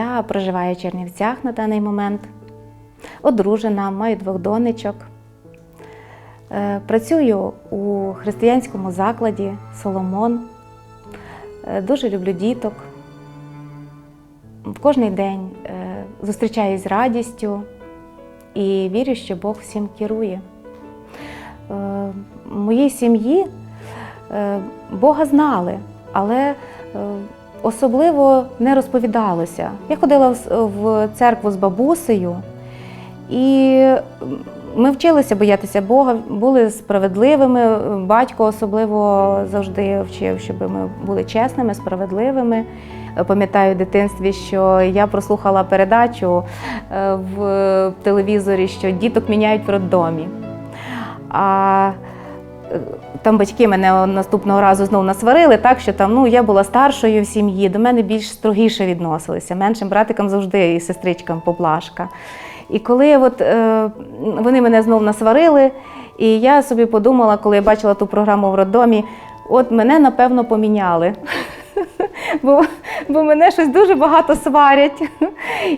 Я проживаю в Чернівцях на даний момент, одружена, маю двох донечок. Е, Працюю у християнському закладі Соломон. Е, Дуже люблю діток. Кожний день е, зустрічаюсь з радістю і вірю, що Бог всім керує. В моїй сім'ї Бога знали, але особливо не розповідалося. Я ходила в церкву з бабусею, і ми вчилися боятися Бога, були справедливими. Батько особливо завжди вчив, щоб ми були чесними, справедливими. Пам'ятаю в дитинстві, що я прослухала передачу е, в телевізорі, що діток міняють в роддомі. А там батьки мене наступного разу знову насварили, так що там ну я була старшою в сім'ї, до мене більш строгіше відносилися. Меншим братикам завжди і сестричкам поблажка. І коли от, е, вони мене знову насварили, і я собі подумала, коли я бачила ту програму в роддомі, от мене напевно поміняли. Бо, бо мене щось дуже багато сварять.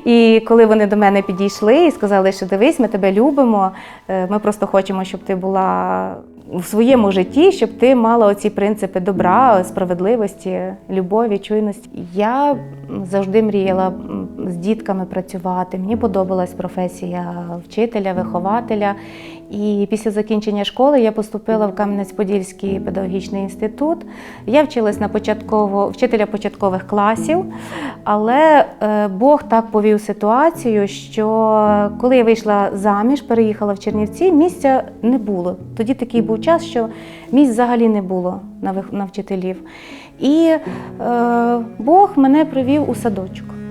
І коли вони до мене підійшли і сказали, що дивись, ми тебе любимо, е, ми просто хочемо, щоб ти була в своєму житті, щоб ти мала оці принципи добра, справедливості, любові, чуйності. Я завжди мріяла з дітками працювати. Мені подобалась професія вчителя, вихователя. І після закінчення школи я поступила в Кам'янець-Подільський педагогічний інститут. Я вчилась на початково вчителя початкових класів, але е, Бог так повів ситуацію, що коли я вийшла заміж, переїхала в Чернівці, місця не було. Тоді такий був час, що місць взагалі не було на, вчителів. І е, Бог мене привів у садочок.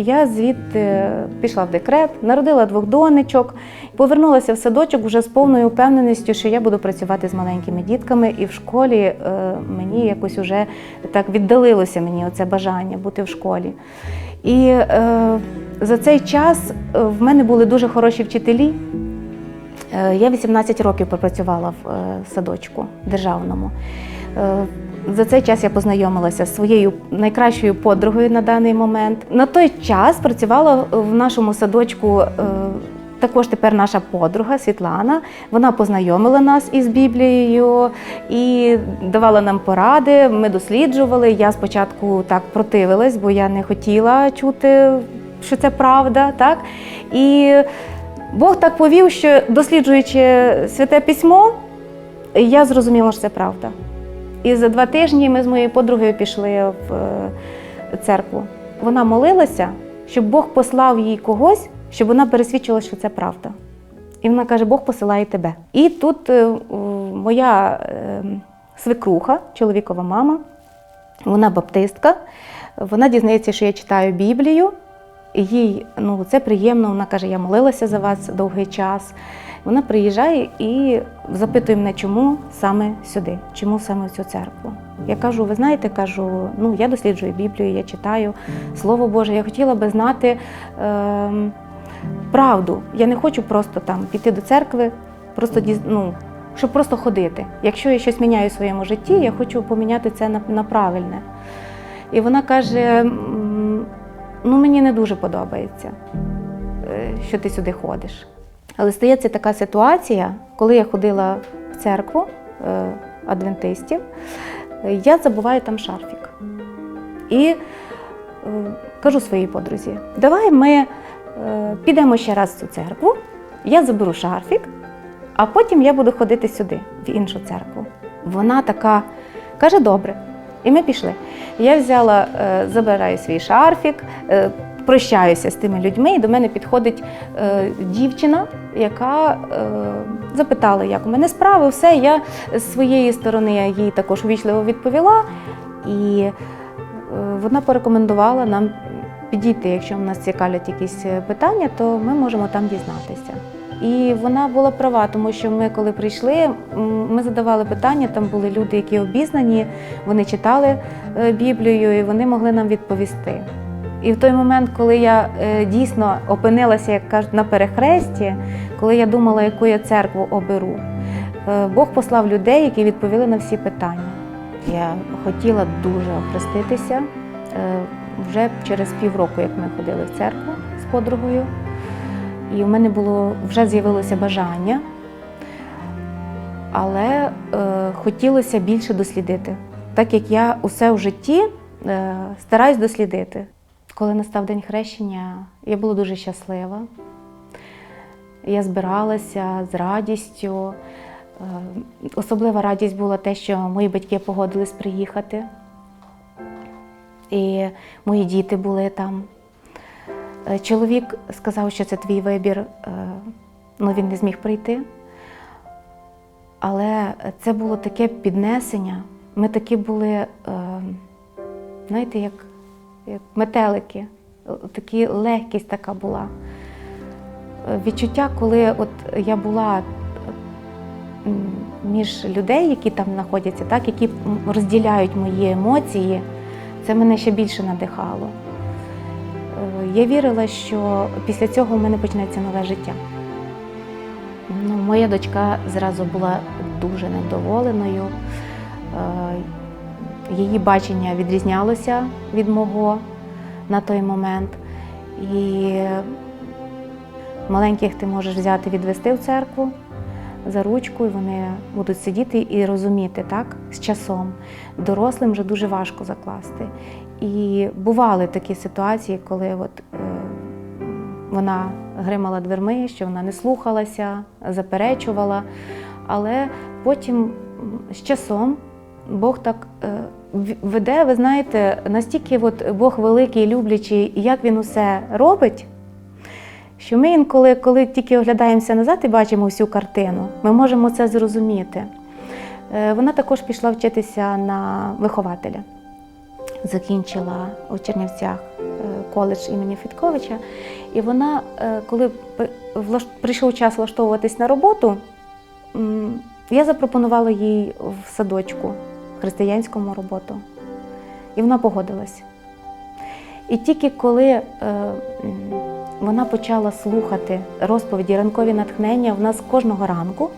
Я звідти пішла в декрет, народила двох донечок, повернулася в садочок вже з повною впевненістю, що я буду працювати з маленькими дітками, і в школі е, мені якось уже так віддалилося мені оце бажання бути в школі. І е, за цей час е, в мене були дуже хороші вчителі. Е, Я 18 років пропрацювала в садочку державному. За цей час я познайомилася з своєю найкращою подругою на даний момент. На той час працювала в нашому садочку. е, Також тепер наша подруга Світлана. Вона познайомила нас із Біблією і давала нам поради. Ми досліджували. Я спочатку так противилась, бо я не хотіла чути, що це правда. Так? І Бог так повів, що досліджуючи святе письмо, я зрозуміла, що це правда. І за два тижні ми з моєю подругою пішли в е, церкву. Вона молилася, щоб Бог послав їй когось, щоб вона пересвідчила, що це правда. І вона каже: Бог посилає тебе. І тут е, моя е, свекруха, чоловікова мама, вона баптистка, вона дізнається, що я читаю Біблію. Їй ну, це приємно. Вона каже, я молилася за вас довгий час. Вона приїжджає і запитує мене, чому саме сюди, чому саме в цю церкву. Я кажу, ви знаєте, кажу, ну я досліджую Біблію, я читаю Слово Боже. Я хотіла би знати ем, правду. Я не хочу просто там піти до церкви, просто ну, щоб просто ходити. Якщо я щось міняю в своєму житті, я хочу поміняти це на, на правильне. І вона каже: ну мені не дуже подобається, е, що ти сюди ходиш. Але стається така ситуація, коли я ходила в церкву е, адвентистів, я забуваю там шарфік. І е, кажу своїй подрузі: давай ми е, підемо ще раз в цю церкву, я заберу шарфік, а потім я буду ходити сюди, в іншу церкву. Вона така каже: добре. І ми пішли. Я взяла, забираю свій шарфік, прощаюся з тими людьми, і до мене підходить е, дівчина, яка е, запитала, як у мене справи, все. Я з своєї сторони їй також увічливо відповіла. І е, вона порекомендувала нам підійти, якщо в нас цікавлять якісь е, питання, то ми можемо там дізнатися. І вона була права, тому що ми, коли прийшли, ми задавали питання, там були люди, які обізнані, вони читали е, Біблію і вони могли нам відповісти. І в той момент, коли я е, дійсно опинилася, як кажуть, на перехресті, коли я думала, яку я церкву оберу, е, Бог послав людей, які відповіли на всі питання. Я хотіла дуже охреститися. Е, вже через півроку, як ми ходили в церкву з подругою. І в мене було вже з'явилося бажання, але е, хотілося більше дослідити, так як я усе в житті е, стараюсь дослідити. Коли настав день хрещення, я була дуже щаслива. Я збиралася з радістю. Е, Особлива радість була те, що мої батьки погодились приїхати. І мої діти були там. Е, Чоловік сказав, що це твій вибір, е, ну він не зміг прийти. Але це було таке піднесення. Ми такі були, е, знаєте, як, як метелики, Е, такі легкість така була. Е, Відчуття, коли от я була між людей, які там знаходяться, так, які розділяють мої емоції, це мене ще більше надихало. Е, Я вірила, що після цього в мене почнеться нове життя. Ну, моя дочка зразу була дуже невдоволеною. Її бачення відрізнялося від мого на той момент. І маленьких ти можеш взяти, відвести в церкву за ручку, і вони будуть сидіти і розуміти так, з часом. Дорослим вже дуже важко закласти. І бували такі ситуації, коли от, е, вона гримала дверми, що вона не слухалася, заперечувала. Але потім з часом Бог так е, веде, ви знаєте, настільки от Бог великий, люблячий, як він усе робить, що ми інколи, коли тільки оглядаємося назад і бачимо всю картину, ми можемо це зрозуміти. Е, Вона також пішла вчитися на вихователя. Закінчила у Чернівцях е, коледж імені Фітковича. І вона, е, коли прийшов час влаштовуватись на роботу, я запропонувала їй в садочку християнському роботу. І вона погодилась. І тільки коли е, вона почала слухати розповіді ранкові натхнення, в нас кожного ранку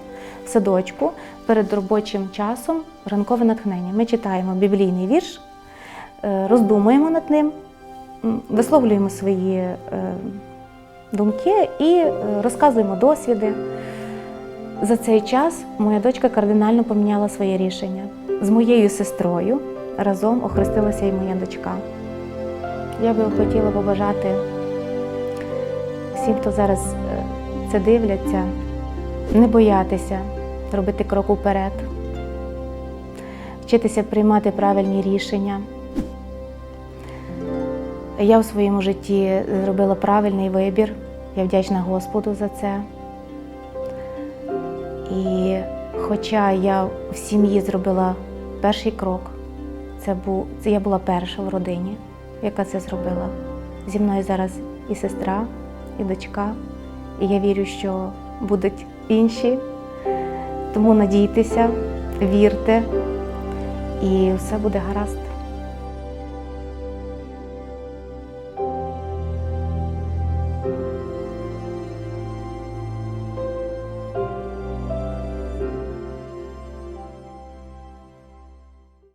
в садочку перед робочим часом ранкове натхнення. Ми читаємо біблійний вірш, е, роздумуємо над ним, висловлюємо свої е, думки і е, розказуємо досвіди. За цей час моя дочка кардинально поміняла своє рішення. З моєю сестрою разом охрестилася і моя дочка. Я би хотіла побажати всім, хто зараз е, це дивляться, не боятися робити крок уперед, вчитися приймати правильні рішення. Я в своєму житті зробила правильний вибір. Я вдячна Господу за це. І хоча я в сім'ї зробила перший крок, це, був, це я була перша в родині, яка це зробила. Зі мною зараз і сестра, і дочка, і я вірю, що будуть інші. Тому надійтеся, вірте, і все буде гаразд.